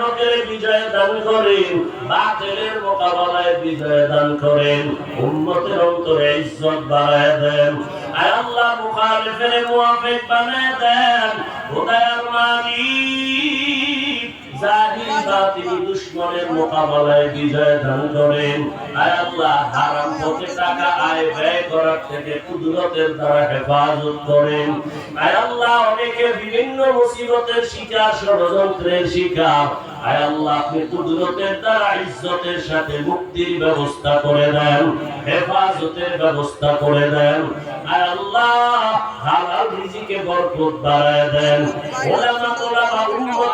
হকের বিজয় দান করেন, বাতিলের মোকাবেলায় বিজয় দান করেন, উম্মতের অন্তরে ইজ্জত বাড়ায় দেন। আয় আল্লাহ মুখালিফের মুয়াফিক বানায় দেন খোদার মালিক জাহিল বাতিল দুশ্মনের মোকাবেলায় বিজয় দান করেন। হারাম পথে টাকা আয় ব্যয় করার থেকে কুদরতের দ্বারা হেফাজত করেন। আয় অনেকে বিভিন্ন মুসিবতের শিকার, ষড়যন্ত্রের শিকার। মুক্তির ব্যবস্থা করে দেন, হেফাজতের ব্যবস্থা করে দেন। আয় আল্লাহ, হালাল রিজিকে দেন।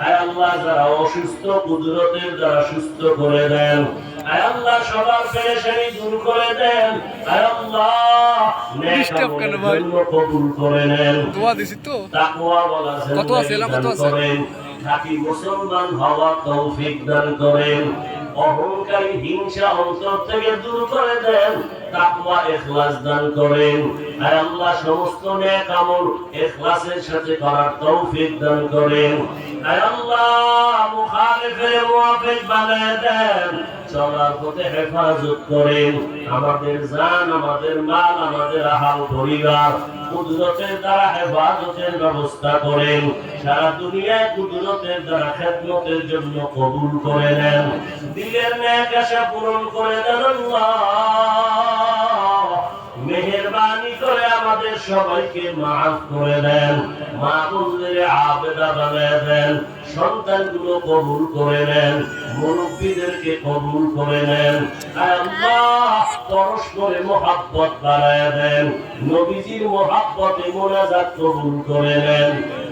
আয় আল্লাহ যারা অসুস্থ কুদরতের সুস্থ করে দেন। আয় আল্লাহ সবার পেরেশানি দূর করে দেন। আয় আল্লাহ নেক কেন ভাই? কবুল করে নেন। দোয়া দিছি তো। তাকওয়া বলা কত আছে, কত আছে? করেন। মুসলমান হওয়া তৌফিক দান করেন। অহংকারী হিংসা অন্তর থেকে দূর করে দেন। তাকওয়া ইখলাস দান করেন। আর আল্লাহ সমস্ত নেক আমল ইখলাসের সাথে করার তৌফিক দান করেন। চলার পথে হেফাজত করেন। আমাদের জান, আমাদের মাল, আমাদের আহাল পরিবার কুদরতের দ্বারা হেফাজতের ব্যবস্থা করেন। সারা দুনিয়ায় কুদরতের দ্বারা খেদমতের জন্য কবুল করে নেন। দিলের ন্যাক আশা পূরণ করে দেন আল্লাহ। মেহেরবানি করে আমাদের সবাইকে মাফ করে দেন, মা আবেদা বানিয়ে দেন, সন্তানগুলো কবুল করে নেন, মুরব্বীদেরকে কবুল করে নেন পরস্পরে দেন, নবীজির মোনাজাত কবুল করে নেন।